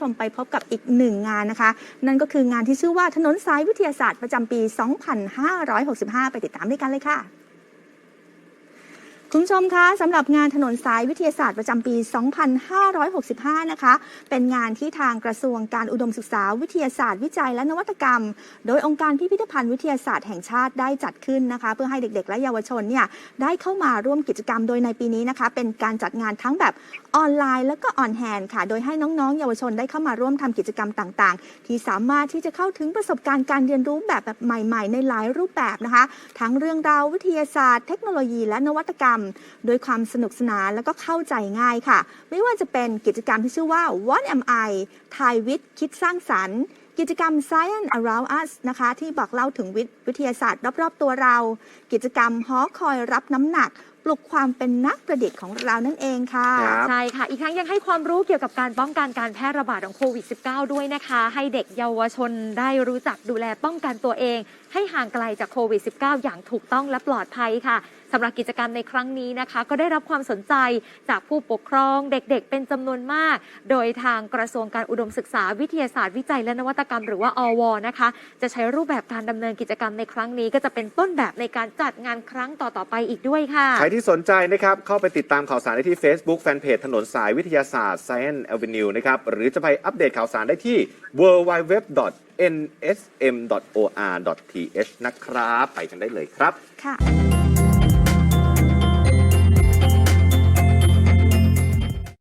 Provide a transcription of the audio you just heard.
ชมไปพบกับอีกหนึ่งงานนะคะ นั่นก็คืองานที่ชื่อว่าถนนสายวิทยาศาสตร์ประจำปี 2565 ไปติดตามด้วยกันเลยค่ะ คุณผู้ชมคะสำหรับงานถนนสายวิทยาศาสตร์ประจำปี 2565 นะคะ เป็นงานที่ทางกระทรวงการอุดมศึกษาวิทยาศาสตร์วิจัยและนวัตกรรม โดยองค์การพิพิธภัณฑ์วิทยาศาสตร์แห่งชาติได้จัดขึ้นนะคะ เพื่อให้เด็กๆ และเยาวชนเนี่ยได้เข้ามาร่วมกิจกรรมโดยในปีนี้นะคะ เป็นการจัดงานทั้งแบบออนไลน์แล้วก็ออนแฮนด์ค่ะ โดยให้น้องๆ เยาวชนได้เข้ามาร่วมทำกิจกรรมต่างๆ ที่สามารถที่จะเข้าถึงประสบการณ์การเรียนรู้แบบแบบใหม่ ๆ ในหลายรูปแบบนะคะ ทั้งเรื่องราววิทยาศาสตร์ เทคโนโลยีและนวัตกรรมโดยความสนุกสนานแล้วก็เข้าใจง่ายค่ะ ไม่ว่าจะเป็นกิจกรรมที่ชื่อว่า What am I ไทยวิทย์คิดสร้างสรรค์ กิจกรรม Science Around Us นะคะ ที่บอกเล่าถึงวิทวิทยาศาสตร์รอบๆตัวเรา กิจกรรมหอคอยรับน้ำหนัก ปลุกความเป็นนักประดิษฐ์ของเรานั่นเองค่ะ ครับ ใช่ค่ะ อีกทั้งยังให้ความรู้เกี่ยวกับการป้องกันการแพร่ระบาดของโควิด -19 ด้วยนะคะ ให้เด็กเยาวชนได้รู้จักดูแลป้องกันตัวเอง ให้ห่างไกลจากโควิด -19 อย่างถูกต้องและปลอดภัยค่ะสำหรับกิจกรรมในครั้งนี้นะคะ ก็ได้รับความสนใจจากผู้ปกครองเด็กๆ เป็นจำนวนมาก โดยทางกระทรวงการอุดมศึกษาวิทยาศาสตร์วิจัยและนวัตกรรมหรือว่าอวนะคะ จะใช้รูปแบบการดำเนินกิจกรรมในครั้งนี้ ก็จะเป็นต้นแบบในการจัดงานครั้งต่อๆไปอีกด้วยค่ะใครที่สนใจนะครับ เข้าไปติดตามข่าวสารได้ที่ Facebook แฟนเพจถนนสายวิทยาศาสตร์ Science Avenue นะครับ หรือจะไปอัปเดตข่าวสารได้ที่ www.nsm.or.th นะครับ ไปกันได้เลยครับ ค่ะ